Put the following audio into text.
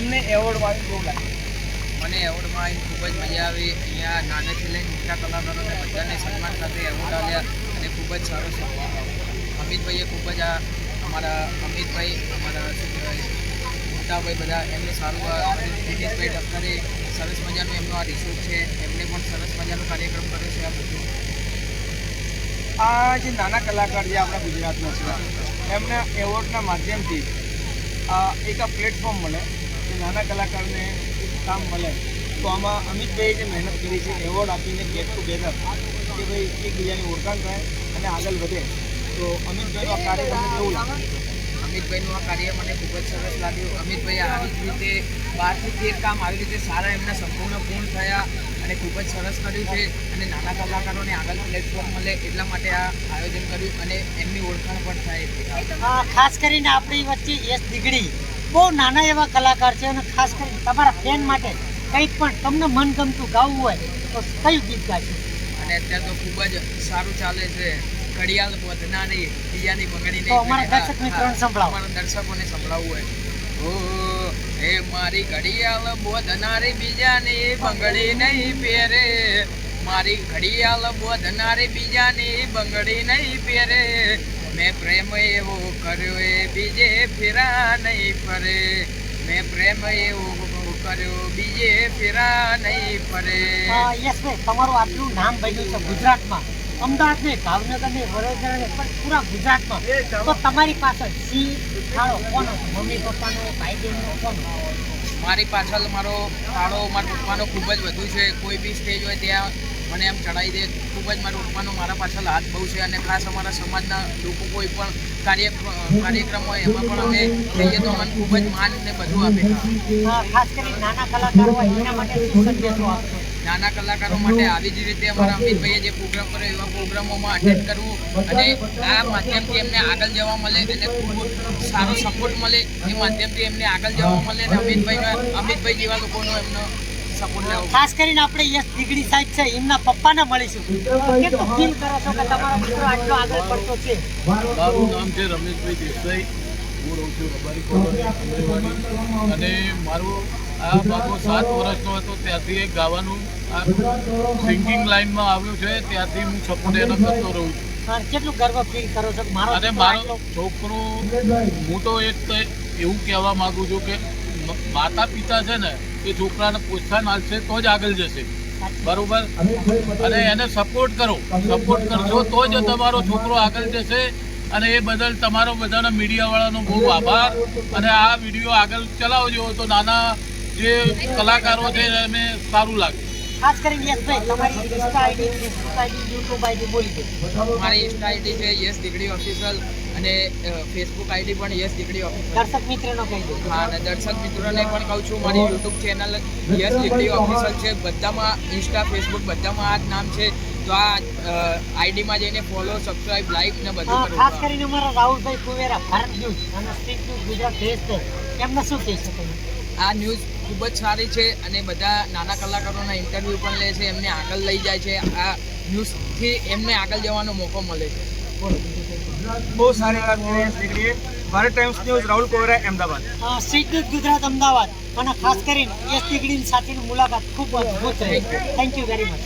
એવોર્ડમાં આવી કેવું લાગે. મને એવોર્ડમાં આવીને ખૂબ જ મજા આવી. અહીંયા નાનેથી લઈને મોટા કલાકારોને બધાને સન્માન સાથે એવોર્ડ આવ્યા અને ખૂબ જ સારો છે અમિતભાઈએ ખૂબ જ આ અમારા અમિતભાઈ અમારા મોટાભાઈ બધા એમને સારું આ દિનેશભાઈ સરસ મજાનું એમનો આ રિસોર્ટ છે. એમને પણ સરસ મજાનો કાર્યક્રમ કર્યો છે આ બધું. આ જે નાના કલાકાર જે આપણા ગુજરાતમાં છે એમને એવોર્ડના માધ્યમથી એક આ પ્લેટફોર્મ મળે. કે નાના કલાકારને કામ મળે તો આમાં અમિતભાઈએ જે મહેનત કરી છે એવોર્ડ આપીને ગેટ ટુગેધર કે ભાઈ એકબીજાની ઓળખાણ થાય અને આગળ વધે તો અમિતભાઈનું આ કાર્ય તમને કેવું લાગે અમિતભાઈનું આ કાર્ય મને ખૂબ જ સરસ લાગ્યું. અમિતભાઈ આવી જ રીતે બહારથી જે કામ આવી રીતે સારા એમના સંપૂર્ણ પૂર્ણ થયા અને ખૂબ જ સરસ કર્યું છે અને નાના કલાકારોને આગળ પ્લેટફોર્મ મળે એટલા માટે આ આયોજન કર્યું અને એમની ઓળખાણ પણ થાય. ખાસ કરીને આપણી વચ્ચે યશ દીગડી. બહુ નાના એવા કલાકાર છે અને ખાસ કરીને તમારા ફેન માટે કંઈક પણ તમને મનગમતું ગાવું હોય તો કયું ગીત ગાશે અને અત્યારે તો ખૂબ જ સારું ચાલે છે. ઘડિયાળ વધનારી બીજાની બંગડી નહીં અમારા દર્શક મિત્રોને સંભળાવો. અમારા દર્શકોને સંભળાવવું હોય. ઓ હે મારી ઘડિયાળ બોધનારી બીજાની બંગડી નહીં પહેરે. મારી ઘડિયાળ બોધનારી બીજાની બંગડી નહીં પહેરે. મેં પ્રેમ એવો કર્યો એ બીજે ફેરા નહીં ફરે. મેં પ્રેમ એવો કર્યો બીજે ફેરા નહીં ફરે. યસ યશભાઈ તમારું આટલું નામ બન્યું છે ગુજરાતમાં. અમદાવાદ ને ભાવનગર ને વડોદરા ને પણ પૂરા ગુજરાતમાં. તો તમારી પાછળ સી ફાળો કોનો? મમ્મી પપ્પાનો ભાઈ બહેનનો કોનો મારી પાછળ મારો ફાળો મારા પપ્પાનો ખૂબ જ વધુ છે. કોઈ બી સ્ટેજ હોય ત્યાં મને એમ ચડાવી દે ખૂબ જ મારા પપ્પાનો મારા પાછળ હાથ બહુ છે અને ખાસ અમારા સમાજના લોકો કોઈ પણ કાર્ય કાર્યક્રમ હોય એમાં પણ અમે જઈએ તો અમને ખૂબ જ માન ને બધું આપે. ખાસ કરી નાના કલાકારો એના માટે સંદેશો આપશો? નાના કલાકારો માટે આવી જ રીતે અમારા અમિતભાઈએ જે પ્રોગ્રામ કર્યો એવા પ્રોગ્રામોમાં અટેન્ડ કરવું અને આ માધ્યમથી એમને આગળ જવા મળે અને ખૂબ સારો સપોર્ટ મળે એ માધ્યમથી એમને આગળ જવા મળે અને અમિતભાઈ અમિતભાઈ જેવા લોકોનો એમનો ખાસ કરીને આપણે યશ દીગડી સાહેબ છે એમના પપ્પાને મળીશું. કેટલું ફીલ કરો છો કે તમારો દીકરો આટલો આગળ પડતો છે? મારું નામ છે રમેશભાઈ દેસાઈ. હું રહું છું રબારી કોલોની અને મારો આ બાબો સાત વર્ષનો હતો ત્યાંથી એક ગાવાનું આ સિંગિંગ લાઈનમાં આવ્યું છે ત્યાંથી હું સપોર્ટ એનો કરતો રહું છું. કેટલું ગર્વ ફીલ કરો છો મારો અને મારો છોકરો હું તો એક એવું કહેવા માંગુ છું કે માતા પિતા છે ને એ છોકરાને પ્રોત્સાહન આપશે તો જ આગળ જશે. બરોબર? અને એને સપોર્ટ કરો. સપોર્ટ કરશો તો જ તમારો છોકરો આગળ જશે અને એ બદલ તમારો બધાના મીડિયાવાળાનો બહુ આભાર. અને આ વીડિયો આગળ ચલાવજો તો નાના જે કલાકારો છે એને સારું લાગે. ખાસ કરીને યશભાઈ તમારી insta ID Facebook ID YouTube ID બોલી દે. મારી ઇન્સ્ટા આઈડી છે યસ દીકડી ઓફિશિયલ અને ફેસબુક આઈડી પણ યસ દીકડી ઓફિશિયલ દર્શક મિત્રનો કહી દો. હા અને દર્શક મિત્રોને પણ કહું છું મારી YouTube channel Yash Dikdi official છે. બધામાં ઇન્સ્ટા ફેસબુક બધામાં આ જ નામ છે. તો આ આઈડીમાં જઈને ફોલો સબસ્ક્રાઇબ લાઈક ને બધું કરો. ખાસ કરીને અમારા રાહુલભાઈ કુવેરા ભારત ન્યૂઝ અને સ્પીક ન્યૂઝ ગુજરાત છે એમને શું કહી શકો? આ ન્યૂઝ ખૂબ જ સારી છે અને બધા નાના કલાકારોના ઇન્ટરવ્યૂ પણ લે છે એમને આગળ લઈ જાય છે. આ ન્યૂઝથી એમને આગળ જવાનો મોકો મળે છે. બહુ સારી વાત દીકરીએ. Bharat Times News Rahul Kovra Ahmedabad. સિદ્ધ ગુજરાત અમદાવાદ. અને ખાસ કરીને યશ દીગડી સાથેની મુલાકાત ખૂબ અદ્ભુત રહી. Thank you very much